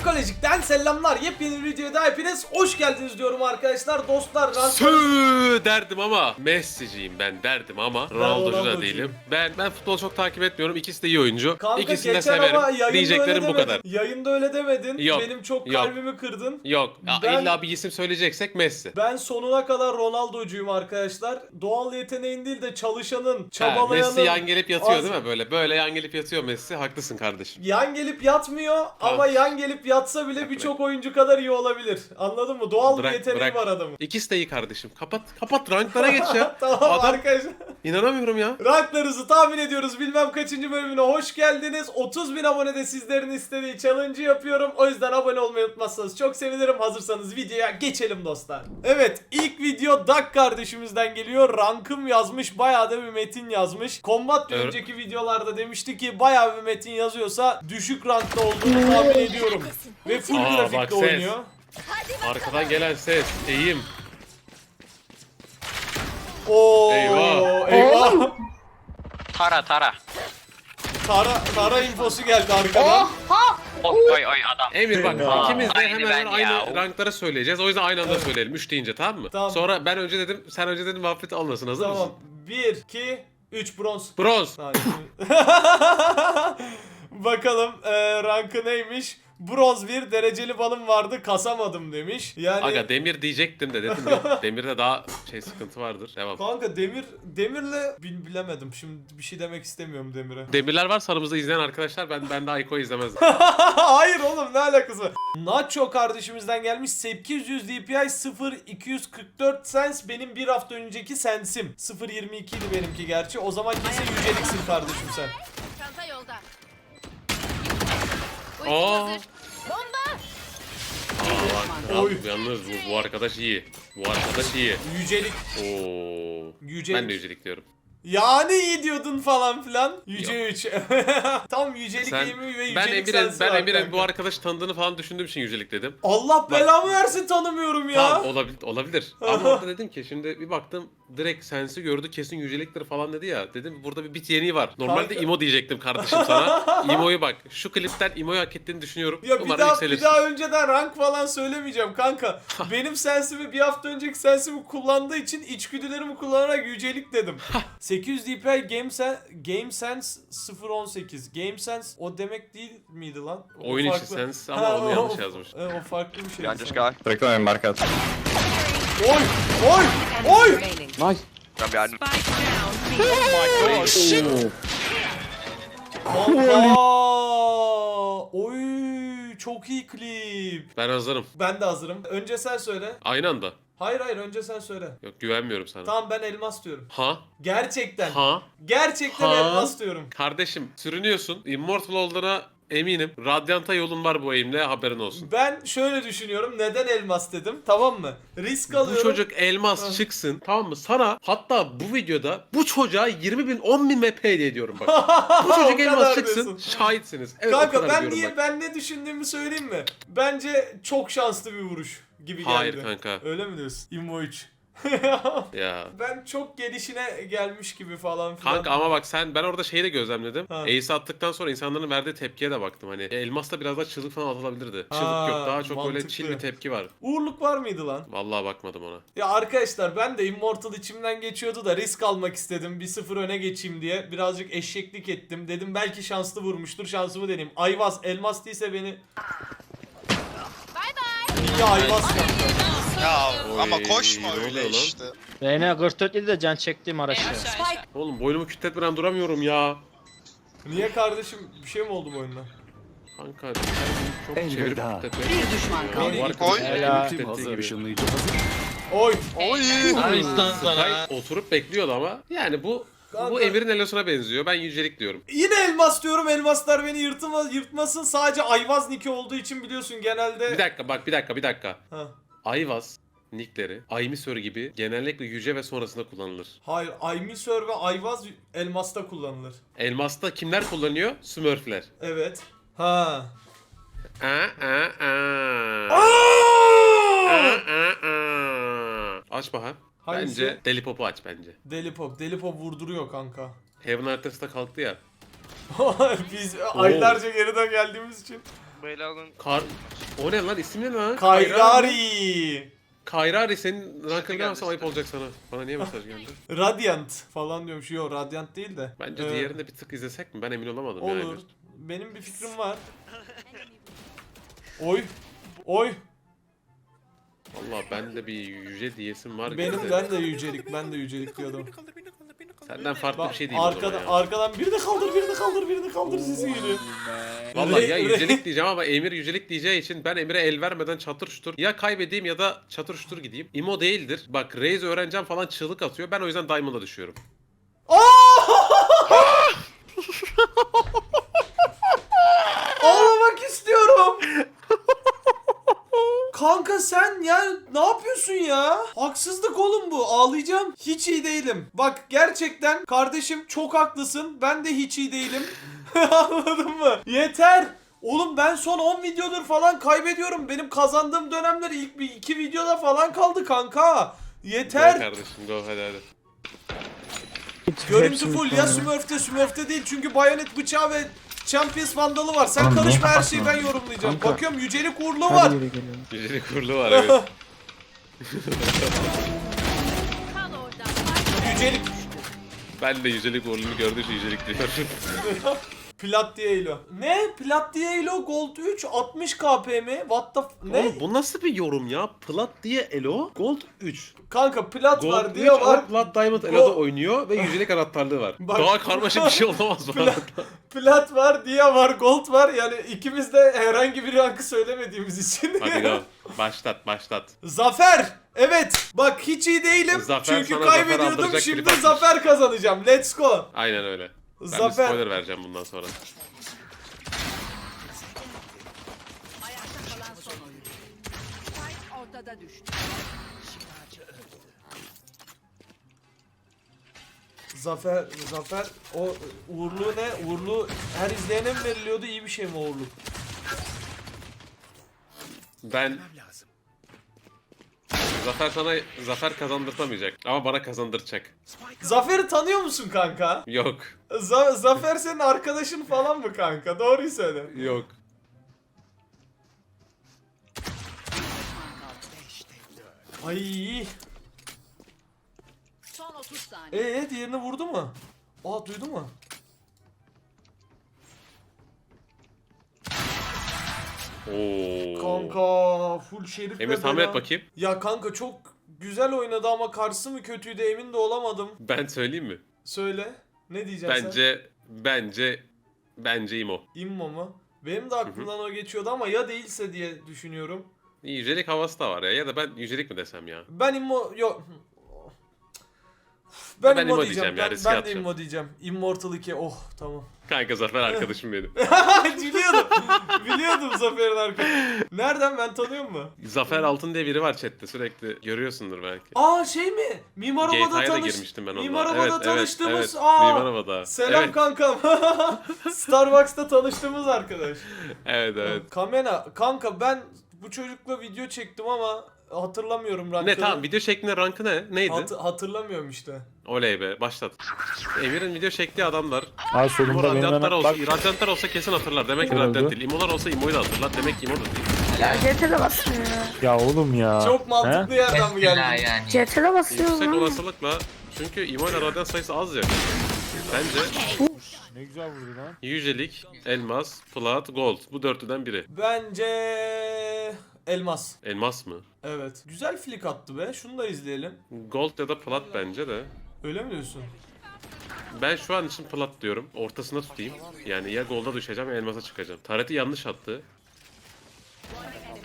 Ekolojik'ten selamlar. Yepyeni bir videoya da hepiniz hoş geldiniz diyorum arkadaşlar. Dostlar Sö derdim ama Messi'ciyim ben derdim ama Ronaldo'cu da Ronaldo'cuyum. değilim. Ben ben futbol çok takip etmiyorum. İkisi de iyi oyuncu. Kanka İkisini de geçen severim. yayında Diyeceklerim öyle bu demedin. kadar. Yayında öyle demedin. Yok, Benim çok yok. kalbimi kırdın. Yok. Ya Ben- illa bir isim söyleyeceksek Messi. Ben sonuna kadar Ronaldo'cuyum arkadaşlar. Doğal yeteneğin değil de çalışanın, Ha, çabalayanın. Messi yan gelip yatıyor az- değil mi böyle? Böyle yan gelip yatıyor Messi. Haklısın kardeşim. Yan gelip yatmıyor ama yan gelip yatsa bile birçok oyuncu kadar iyi olabilir. Anladın mı? Doğal bir Bırak, yeteneği bırak. var adamın. İkisi de iyi kardeşim. Kapat kapat ranklara geç ya. tamam Adam arkadaşlar. İnanamıyorum ya. Ranklarınızı tahmin ediyoruz. Bilmem kaçıncı bölümüne hoş geldiniz. 30 bin abone de sizlerin istediği challenge'ı yapıyorum. O yüzden abone olmayı unutmazsanız çok sevinirim. Hazırsanız videoya geçelim dostlar. Evet ilk video Dak kardeşimizden geliyor. Rankım yazmış. Bayağı da bir metin yazmış. Combat Evet. önceki videolarda demişti ki bayağı bir metin yazıyorsa düşük rankta olduğunu tahmin ediyorum. Ve full Aa, bak grafikte ses. oynuyor. Arkadan gelen ses, eğim. Oo, Eyvah. eyvah. Tara tara. Tara, tara infosu geldi arkadan. Oy oy oy adam. Emir bak Aa, ikimiz de aynı hemen ben hemen aynı ya. ranklara söyleyeceğiz. O yüzden aynı anda söyleyelim. 3 deyince tamam mı? Tamam. Sonra ben önce dedim, sen önce dedin muhabbet olmasın. Hazır Tamam. mısın? 1, 2, 3 bronz. Bronz. Bakalım e, rankı neymiş? Bronz bir dereceli balım vardı kasamadım demiş. Yani Aga demir diyecektim de dedim yok. Demirde daha şey sıkıntı vardır. Devam. kanka demir demirle bil, bilemedim. Şimdi bir şey demek istemiyorum demire. Demirler var aramızda izleyen arkadaşlar. Ben ben de Ayko izlemezdim. Hayır oğlum ne alakası? var? Nacho kardeşimizden gelmiş 800 DPI 0244 sens benim bir hafta önceki sensim. 022 idi benimki gerçi. O zaman kesin yüceliksin kardeşim sen. Çanta yolda. Aa. Ultim hazır. Bomba. Aa Oy. kral, yalnız bu, bu arkadaş iyi. Bu arkadaş iyi. Yücelik. Oo. Yücelik. Ben de yücelik diyorum. Yani iyi diyordun falan filan. Yüce 3. Tam yücelik Sen, eğimi ve ben yücelik Emir'in sensi ben var kanka. bu arkadaşı tanıdığını falan düşündüğüm için yücelik dedim. Allah belamı versin tanımıyorum ya. Tamam olabilir, olabilir. Ama orada dedim ki şimdi bir baktım direkt sensi gördü kesin yüceliktir falan dedi ya. Dedim burada bir bit yeniği var. Normalde Kanka. imo diyecektim kardeşim sana. İmo'yu bak. Şu klipten imoyu hak ettiğini düşünüyorum. Ya bir Umarım daha, yükselirsin. bir daha önceden rank falan söylemeyeceğim kanka. Benim sensimi bir hafta önceki sensimi kullandığı için içgüdülerimi kullanarak yücelik dedim. 800 DPI Game, Sen Game Sense 018. Game Sense o demek değil miydi lan? O Oyun içi farklı. sense ama Ha, onu o- yanlış o- yazmış. e, o farklı bir şey. Behind this guy. Reklame markat. Oy! Oy! Oy! I'm behind him. Aa, oy çok iyi klip. Ben hazırım. Ben de hazırım. Önce sen söyle. Aynı anda. Hayır hayır önce sen söyle. Yok güvenmiyorum sana. Tamam ben elmas diyorum. Ha? Gerçekten. Ha? Gerçekten Ha? elmas diyorum. Kardeşim sürünüyorsun. Immortal olduğuna eminim. Radyanta yolun var bu eğimle haberin olsun. Ben şöyle düşünüyorum. Neden elmas dedim? Tamam mı? Risk Bu alıyorum. çocuk elmas çıksın tamam mı? Sana hatta bu videoda bu çocuğa 20 bin 10 bin MP hediye ediyorum bak. bu O çocuk kadar elmas çıksın diyorsun. şahitsiniz. Evet, o Kanka kadar ben diyorum niye bak. ben ne düşündüğümü söyleyeyim mi? Bence çok şanslı bir vuruş gibi geldi. Hayır kanka. Öyle mi diyorsun? Immo 3. Ya. ben çok gelişine gelmiş gibi falan filan. Kanka ama bak sen ben orada şeyi de gözlemledim. Ha. Ace attıktan sonra insanların verdiği tepkiye de baktım. Hani elmasla biraz daha çığlık falan atılabilirdi. Çığlık Ha, yok daha çok mantıklı. böyle chill bir tepki var. Uğurluk var mıydı lan? Vallahi bakmadım ona. Ya arkadaşlar ben de Immortal içimden geçiyordu da risk almak istedim. Bir sıfır öne geçeyim diye. Birazcık eşeklik ettim. Dedim belki şanslı vurmuştur. Şansımı deneyeyim. Ayvaz elmas değilse beni... Bay bay. İyi Ayvaz kanka. Ya Oy, ama koşma ne öyle oluyor lan? işte. Reyna 44 idi de can çektiğim araçta. Oğlum boynumu kütletmeden duramıyorum ya. Niye kardeşim bir şey mi oldu bu oyunda? Kanka çok çevirip kütletmek. Bir düşman kaldı. Elimi Helal. gibi. Oy. Oy. Oturup bekliyordu ama yani bu Kanka. bu Emir'in elosuna benziyor. Ben yücelik diyorum. Yine elmas diyorum. Elmaslar beni yırtmaz, yırtmasın. Sadece Ayvaz Niki olduğu için biliyorsun genelde... Bir dakika bak bir dakika bir dakika. Ha. Ayvaz nickleri Aymisör gibi genellikle yüce ve sonrasında kullanılır. Hayır, Aymisör ve Ayvaz elmasta kullanılır. Elmas'ta kimler kullanıyor? Smurfler. Evet. Ha. Aa, aa, aa. Aa! Aa, aa. Aç Bahar. Hangisi? Bence Deli Pop'u aç bence. Deli Pop. Deli Pop vurduruyor kanka. Heaven haritasında kalktı ya. Biz aylarca geriden geldiğimiz için. Böyle alın. Kar... O ne lan ismi ne lan? Kayrari. Kayrari senin rankını geldi bilemezsem ayıp olacak sana. Bana niye mesaj geldi? Radiant falan diyormuş. Yok Radiant değil de. Bence Ee, diğerini de bir tık izlesek mi? Ben emin olamadım Olur. yani. Benim bir fikrim var. Oy. Oy. Valla ben de bir yüce diyesim var. Benim gibi de. ben de yücelik. Ben de yücelik diyordum. Senden farklı Bak, bir şey değil o zaman arkadan, ya. arkadan birini kaldır, birini kaldır, birini kaldır sesi geliyor. Valla ya yücelik diyeceğim ama Emir yücelik diyeceği için ben Emir'e el vermeden çatır şutur ya kaybedeyim ya da çatır şutur gideyim. İmo değildir. Bak Raze öğreneceğim falan çığlık atıyor. Ben o yüzden Diamond'a düşüyorum. Ağlamak istiyorum. Kanka sen ya ne yapıyorsun ya? Haksızlık oğlum bu. Ağlayacağım. Hiç iyi değilim. Bak gerçekten kardeşim çok haklısın. Ben de hiç iyi değilim. Anladın mı? Yeter. Oğlum ben son 10 videodur falan kaybediyorum. Benim kazandığım dönemler ilk bir iki videoda falan kaldı kanka. Gel Yeter. kardeşim go hadi hadi. Görüntü full ya Smurf'te Smurf'te değil çünkü bayonet bıçağı ve Champions vandalı var. Sen Tamam, karışma her şeyi ben yorumlayacağım. Kanka. Bakıyorum yücelik uğurlu var. Yücelik kurulu var evet. Kal orada. Yücelik ben de yücelik uğurluğunu gördüğü için yücelik diyorum. plat diye elo. Ne? Plat diye elo gold 3 60 KP mi? What the f- ne? Oğlum bu nasıl bir yorum ya? Plat diye Elo, Gold 3. Kanka plat Gold var 3 diye var. ama Plat Diamond Elo'da oynuyor ve yücelik anahtarlığı var. Bak- Daha karmaşık bir şey olamaz bu Plat- arada. Plat var diye var gold var. Yani ikimiz de herhangi bir rankı söylemediğimiz için. Hadi go. Başlat başlat. Zafer. Evet. Bak hiç iyi değilim. Zafer çünkü sana zafer kaybediyordum. aldıracak Şimdi zafer kazanacağım. Let's go. Aynen öyle. Ben bir Zafer. spoiler vereceğim bundan sonra. ortada düştü. Zafer, Zafer o uğurlu ne? Uğurlu her izleyene mi veriliyordu? İyi bir şey mi uğurlu? Ben Zafer sana zafer kazandırtamayacak ama bana kazandıracak. Zafer'i tanıyor musun kanka? Yok. Za- Zafer senin arkadaşın falan mı kanka? Doğruyu söyle. Yok. Ay. Son 30 saniye. Ee diğerini vurdu mu? Aa duydu mu? Oo. Kanka full şerif Emir tahmin et bakayım. Ya kanka çok güzel oynadı ama karşısı mı kötüydü emin de olamadım. Ben söyleyeyim mi? Söyle. Ne diyeceksin sen? Bence bence bence İmo. İmmo mu? Benim de aklımdan o geçiyordu ama ya değilse diye düşünüyorum. Yücelik havası da var ya ya da ben yücelik mi desem ya? Ben immo yok. Ben, Ben immo immo diyeceğim. diyeceğim ya, Ben, riske ben de atacağım. immo diyeceğim. Immortal 2. Oh tamam. Kanka Zafer arkadaşım benim. biliyordum. biliyordum Zafer'in arkadaşı. Nereden ben tanıyor mu? Zafer Altın diye biri var chatte sürekli görüyorsundur belki. Aa şey mi? Mimar Oba'da GTA'ya da tanış. girmiştim ben onunla. Mimar Oba'da evet, evet, tanıştığımız. Evet, Aa. Mimar Oba'da. Selam evet, kankam. Starbucks'ta tanıştığımız arkadaş. evet evet. Kamena kanka ben bu çocukla video çektim ama hatırlamıyorum rankını. Ne tamam video şeklinde rankı ne? Neydi? Hat- hatırlamıyorum işte. Oley be başlat. Emir'in video çektiği adamlar. Ay Bu solumda benim radyantlar hemen olsa, bak. radyantlar olsa kesin hatırlar. Demek ki Oldu. radyant değil. İmolar olsa İmo'yu da hatırlar. Demek ki İmo da değil. Ya CTRL'e basmıyor. Ya oğlum ya. Çok mantıklı He? yerden mi geldin? yani. CTRL'e basıyor Yüksek lan. olasılıkla çünkü İmo ile radyant sayısı az ya. Bence Ne güzel vurdu lan. yücelik, elmas, plat, gold. Bu dörtlüden biri. Bence elmas. Elmas mı? Evet. Güzel flick attı be. Şunu da izleyelim. Gold ya da plat bence de. Öyle mi diyorsun? Ben şu an için plat diyorum. Ortasına tutayım. Yani ya golda düşeceğim ya elmasa çıkacağım. Tareti yanlış attı.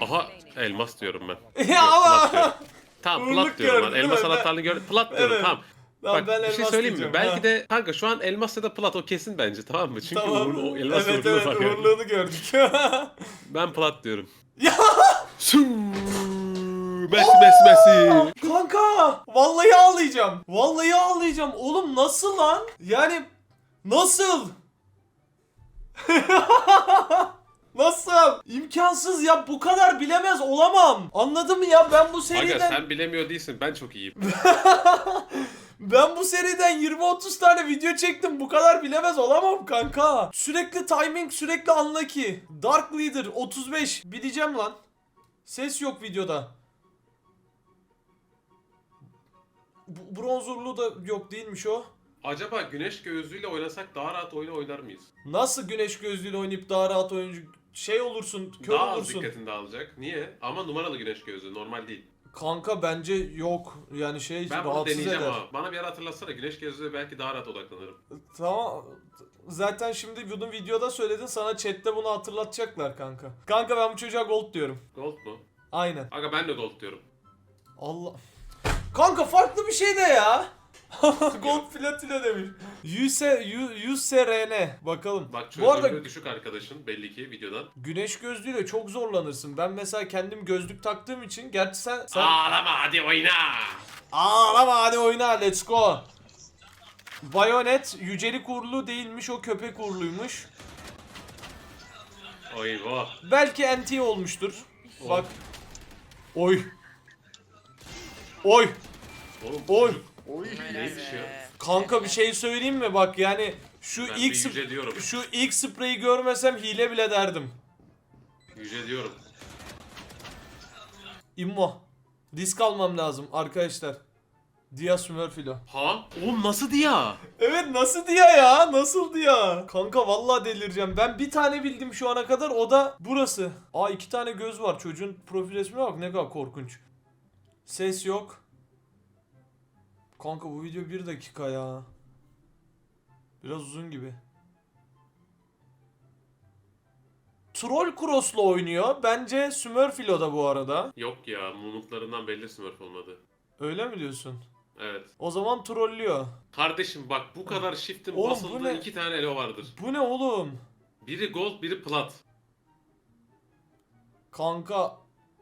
Aha elmas diyorum ben. ya Yok, ama. plat diyorum. Tamam Uğurluk plat diyorum gördün ben. değil Elmas mi? anahtarını gör. Plat diyorum Evet. tamam. Lan Bak ben bir şey elmas söyleyeyim mi? diyeceğim, Belki ha. de kanka şu an elmas ya da plat o kesin bence tamam mı? Çünkü uğurlu, o elmas evet uğurlu evet var yani. uğurluğunu gördük. Ben plat diyorum. Ya! Messi Messi Messi. Kanka! Vallahi ağlayacağım. Vallahi ağlayacağım. Oğlum nasıl lan? Yani nasıl? nasıl? İmkansız ya bu kadar bilemez olamam. Anladın mı ya ben bu Aga seriden sen bilemiyor değilsin ben çok iyiyim. Ben bu seriden 20-30 tane video çektim. Bu kadar bilemez olamam kanka. Sürekli timing, sürekli unlucky. Dark Leader 35. Bileceğim lan. Ses yok videoda. B- bronzurlu da yok değilmiş o. Acaba güneş gözlüğüyle oynasak daha rahat oyunu oynar mıyız? Nasıl güneş gözlüğüyle oynayıp daha rahat oyuncu şey olursun, kör daha az olursun. dikkatini dağılacak. Niye? Ama numaralı güneş gözlüğü normal değil. Kanka bence yok. Yani şey Ben bunu rahatsız deneyeceğim eder. ama. Bana bir ara hatırlatsana güneş gözlüğü belki daha rahat odaklanırım. Tamam. Zaten şimdi bunu videoda söyledin sana chatte bunu hatırlatacaklar kanka. Kanka ben bu çocuğa gold diyorum. Gold mu? Aynen. Aga ben de gold diyorum. Allah. Kanka farklı bir şey de ya. gold platine demiş. Yüse, yu, Yüserene. Bakalım. Bak bu arada düşük arkadaşın belli ki videodan. güneş gözlüğüyle çok zorlanırsın. Ben mesela kendim gözlük taktığım için gerçi sen... sen... Ağlama hadi oyna. Ağlama hadi oyna let's go. Bayonet yücelik uğurlu değilmiş o köpek uğurluymuş. Oy bu. Belki NT olmuştur. Bak. Oy. Oy. Oğlum Oy. neymiş ya? Kanka bir şey söyleyeyim mi? Bak yani şu Ben ilk bir sp- yüce diyorum. şu ilk spreyi görmesem hile bile derdim. Yüce diyorum. İmmo. Disk almam lazım arkadaşlar. Dia Smurfilo. Ha? Oğlum nasıl ya? Evet nasıl Dia ya? Nasıl Dia? Kanka vallahi delireceğim. Ben bir tane bildim şu ana kadar o da burası. Aa iki tane göz var. Çocuğun profil resmine bak ne kadar korkunç. Ses yok. Kanka bu video bir dakika ya. Biraz uzun gibi. Troll Cross'la oynuyor. Bence Smurfilo da bu arada. Yok ya mumutlarından belli smurf olmadı. Öyle mi diyorsun? Evet. O zaman trollüyor. Kardeşim bak bu kadar shift'in Oğlum bu basıldığı ne? iki tane elo vardır. Bu ne oğlum? Biri gold biri plat. Kanka.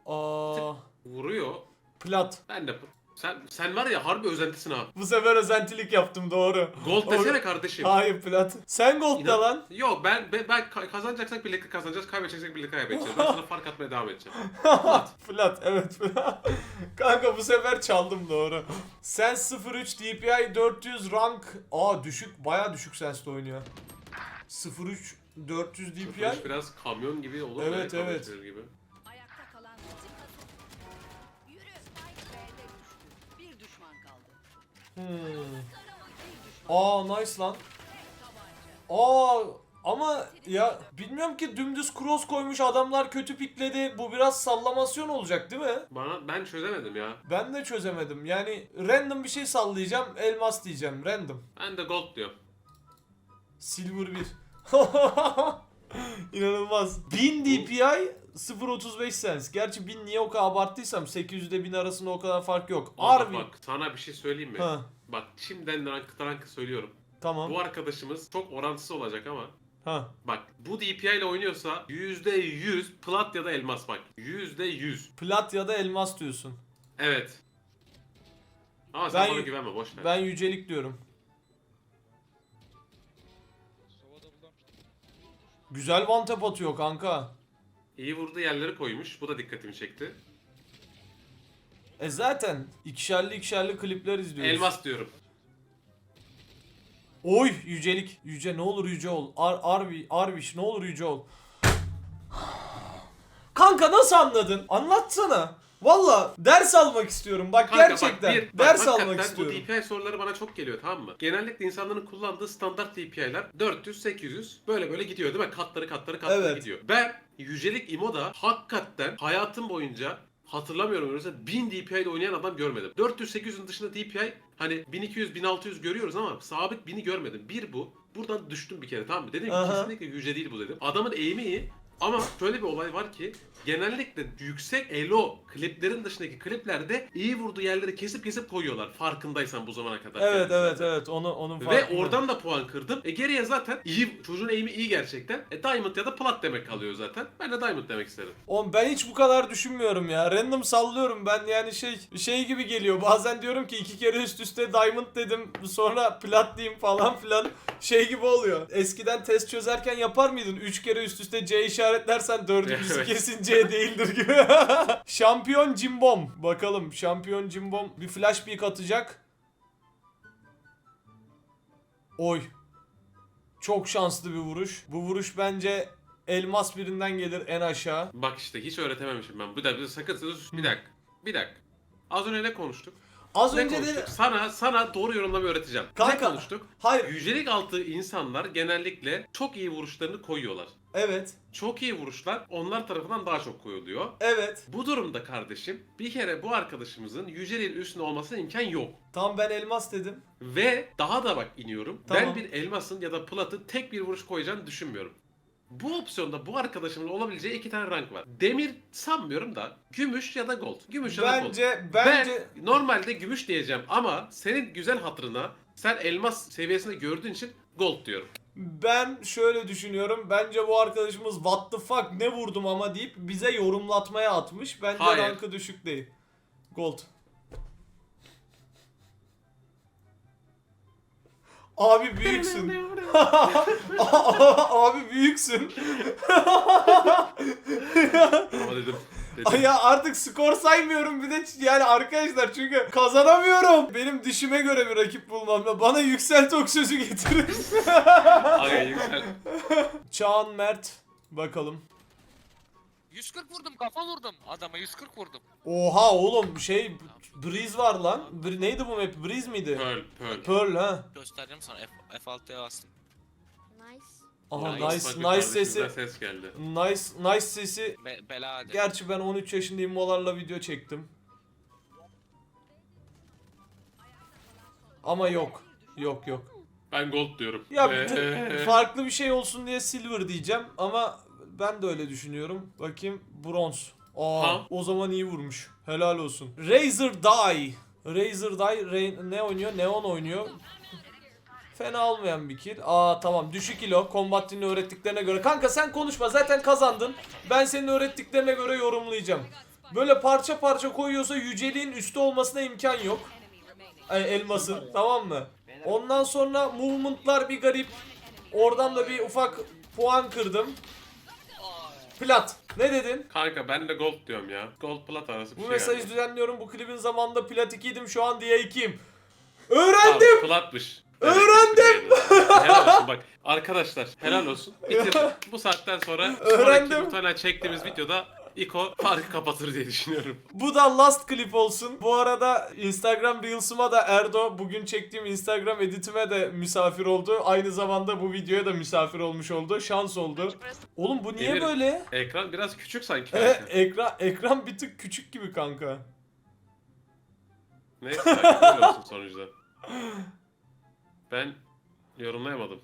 Aa, Vuruyor. plat. Ben de sen sen var ya harbi özentisin ha. Bu sefer özentilik yaptım doğru. Gold desene kardeşim. Hayır plat. Sen gold'da İnan- lan. Yok ben ben, ben ka- kazanacaksak birlikte kazanacağız, kaybedeceksek birlikte kaybedeceğiz. Ben sana fark atmaya devam edeceğim. Plat evet plat. Kanka bu sefer çaldım doğru. Sen 03 DPI 400 rank. Aa düşük baya düşük sensle oynuyor. 03 400 DPI. Biraz kamyon gibi olur. Evet, evet. Gibi. Hmm. Aa nice lan. Aa ama ya bilmiyorum ki dümdüz cross koymuş adamlar kötü pikledi. Bu biraz sallamasyon olacak değil mi? Bana ben çözemedim ya. Ben de çözemedim. Yani random bir şey sallayacağım. Elmas diyeceğim. Random. Ben de gold diyorum. Silver 1. İnanılmaz. 1000 DPI 0.35 sens. Gerçi 1000 niye o kadar abarttıysam 800 ile 1000 arasında o kadar fark yok. Harbi. bak sana bir şey söyleyeyim mi? Ha, Bak şimdiden rank rank söylüyorum. tamam. Bu arkadaşımız çok orantısız olacak ama Ha. bak bu DPI ile oynuyorsa %100 plat ya da elmas bak. %100. Plat ya da elmas diyorsun. Evet. Ama sen Ben- bana güvenme boş ver. Ben yücelik diyorum. Güzel one tap atıyor kanka. İyi vurduğu yerleri koymuş. Bu da dikkatimi çekti. E zaten ikişerli ikişerli klipler izliyoruz. Elmas diyorum. Oy yücelik. Yüce ne olur yüce ol. Ar Arbi Arbiş ne olur yüce ol. Kanka nasıl anladın? Anlatsana. Valla ders almak istiyorum. Bak Kanka gerçekten. bak bir, bak, ders almak istiyorum. Bu DPI soruları bana çok geliyor tamam mı? Genellikle insanların kullandığı standart DPI'ler 400, 800 böyle böyle gidiyor değil mi? Katları katları katları Evet. gidiyor. Ben yücelik imoda hakikaten hayatım boyunca hatırlamıyorum öyleyse 1000 DPI ile oynayan adam görmedim. 400-800'ün dışında DPI hani 1200-1600 görüyoruz ama sabit 1000'i görmedim. Bir bu. Buradan düştüm bir kere tamam mı? Dedim ki kesinlikle yüce değil bu dedim. Adamın eğimi iyi ama şöyle bir olay var ki genellikle yüksek elo kliplerin dışındaki kliplerde iyi vurduğu yerleri kesip kesip koyuyorlar. Farkındaysan bu zamana kadar. Evet kendisi. evet evet onu onun Ve oradan da puan kırdım. E geriye zaten iyi çocuğun eğimi iyi gerçekten. E diamond ya da plat demek kalıyor zaten. Ben de diamond demek isterim. Oğlum ben hiç bu kadar düşünmüyorum ya. Random sallıyorum ben yani şey şey gibi geliyor. Bazen diyorum ki iki kere üst üste diamond dedim sonra plat diyeyim falan filan. Şey gibi oluyor. Eskiden test çözerken yapar mıydın? Üç kere üst üste C işaretlersen dördüncüsü Evet. kesin C değildir gibi. Şampiyon Cimbom. Bakalım şampiyon Cimbom bir flash peek atacak. Oy. Çok şanslı bir vuruş. Bu vuruş bence elmas birinden gelir en aşağı. Bak işte hiç öğretememişim ben. Bir dakika sakın sus. Bir dakika. Bir dakika. Az önce ne konuştuk? Az Ne önce konuştuk? de Sana sana doğru yorumlamayı öğreteceğim. Ne Kanka, konuştuk? hayır. Yücelik altı insanlar genellikle çok iyi vuruşlarını koyuyorlar. Evet. Çok iyi vuruşlar onlar tarafından daha çok koyuluyor. Evet. Bu durumda kardeşim bir kere bu arkadaşımızın yüceliğin üstünde olmasına imkan yok. Tam ben elmas dedim. Ve daha da bak iniyorum. Tamam. Ben bir elmasın ya da platın tek bir vuruş koyacağını düşünmüyorum. Bu opsiyonda bu arkadaşımın olabileceği iki tane rank var. Demir sanmıyorum da gümüş ya da gold. Gümüş ya da gold. Bence bence Ben normalde gümüş diyeceğim ama senin güzel hatırına sen elmas seviyesinde gördüğün için gold diyorum. Ben şöyle düşünüyorum. Bence bu arkadaşımız what the fuck ne vurdum ama deyip bize yorumlatmaya atmış. Bence Hayır. rankı düşük değil. Gold. Abi büyüksün. Abi büyüksün. Ama dedim. Ay dedim. ya artık skor saymıyorum bir de yani arkadaşlar çünkü kazanamıyorum. Benim dişime göre bir rakip bulmam lazım. Bana yükselt ok sözü getirin. Aga yüksel. Çağan Mert bakalım. 140 vurdum kafa vurdum adama 140 vurdum. Oha oğlum şey Breeze var lan. Br- neydi bu map? Breeze miydi? Pearl, pearl. Pearl ha. Göstereceğim sana F, F6'ya bastım. Nice. Aha Nice, nice sesi. ses geldi. Nice nice sesi. Be, bela hadi. Gerçi ben 13 yaşındayım molarla video çektim. Ama yok. Yok yok. Ben gold diyorum. Ya Ee, bir- farklı bir şey olsun diye silver diyeceğim ama ben de öyle düşünüyorum. Bakayım bronz. Aa Ha? o zaman iyi vurmuş. Helal olsun. Razer Die. Razer Die Ray- ne oynuyor? Neon oynuyor. Fena olmayan bir kill. Aa tamam düşük kilo. Combat Dini öğrettiklerine göre. Kanka sen konuşma zaten kazandın. Ben senin öğrettiklerine göre yorumlayacağım. Böyle parça parça koyuyorsa yüceliğin üstü olmasına imkan yok. Ay, elmasın tamam mı? Ondan sonra movement'lar bir garip. Oradan da bir ufak puan kırdım. Plat. Ne dedin? Kanka ben de gold diyorum ya. Gold plat arası bir Bu şey mesajı galiba. düzenliyorum. Bu klibin zamanında plat 2'ydim. Şu an diye 2'yim. Tamam, Öğrendim. platmış. Öğrendim. helal olsun bak. Arkadaşlar helal olsun. Bitirdim. Bu saatten sonra Öğrendim. sonraki muhtemelen çektiğimiz videoda Iko farkı kapatır diye düşünüyorum. Bu da last klip olsun. Bu arada Instagram Reels'ıma da Erdo bugün çektiğim Instagram editime de misafir oldu. Aynı zamanda bu videoya da misafir olmuş oldu. Şans oldu. Oğlum bu niye Emir, böyle? Ekran biraz küçük sanki. E, ekran ekran bir tık küçük gibi kanka. Neyse olsun sonuçta. Ben yorumlayamadım.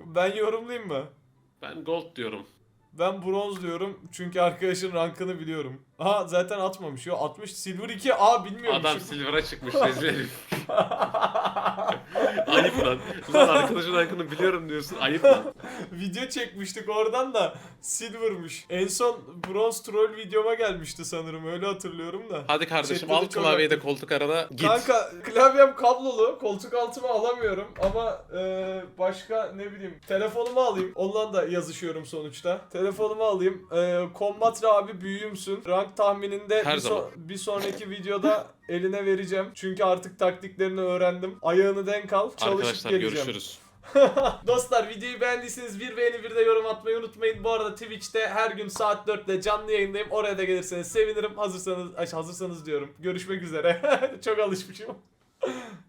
Ben yorumlayayım mı? Ben gold diyorum. Ben bronz diyorum çünkü arkadaşın rankını biliyorum. Aha zaten atmamış. Yo atmış. Silver 2. Aa bilmiyormuşum. Adam silver'a çıkmış rezil herif. Ayıp lan. Lan arkadaşın hakkını biliyorum diyorsun. Ayıp lan. Video çekmiştik oradan da silver'mış. En son bronz troll videoma gelmişti sanırım. Öyle hatırlıyorum da. Hadi kardeşim Chatte de al çok klavyeyi de koltuk arada git. Kanka klavyem kablolu. Koltuk altıma alamıyorum ama e, başka ne bileyim telefonumu alayım. Ondan da yazışıyorum sonuçta. Telefonumu alayım. E, Kombatra abi büyüğümsün. Rank tahmininde Her bir, zaman. bir sonraki videoda eline vereceğim. Çünkü artık taktiklerini öğrendim. Ayağını denk al. Çalışıp Arkadaşlar geleceğim. görüşürüz. Dostlar videoyu beğendiyseniz bir beğeni bir de yorum atmayı unutmayın. Bu arada Twitch'te her gün saat 4'te canlı yayındayım. Oraya da gelirseniz sevinirim. Hazırsanız, ay, hazırsanız diyorum. Görüşmek üzere. Çok alışmışım.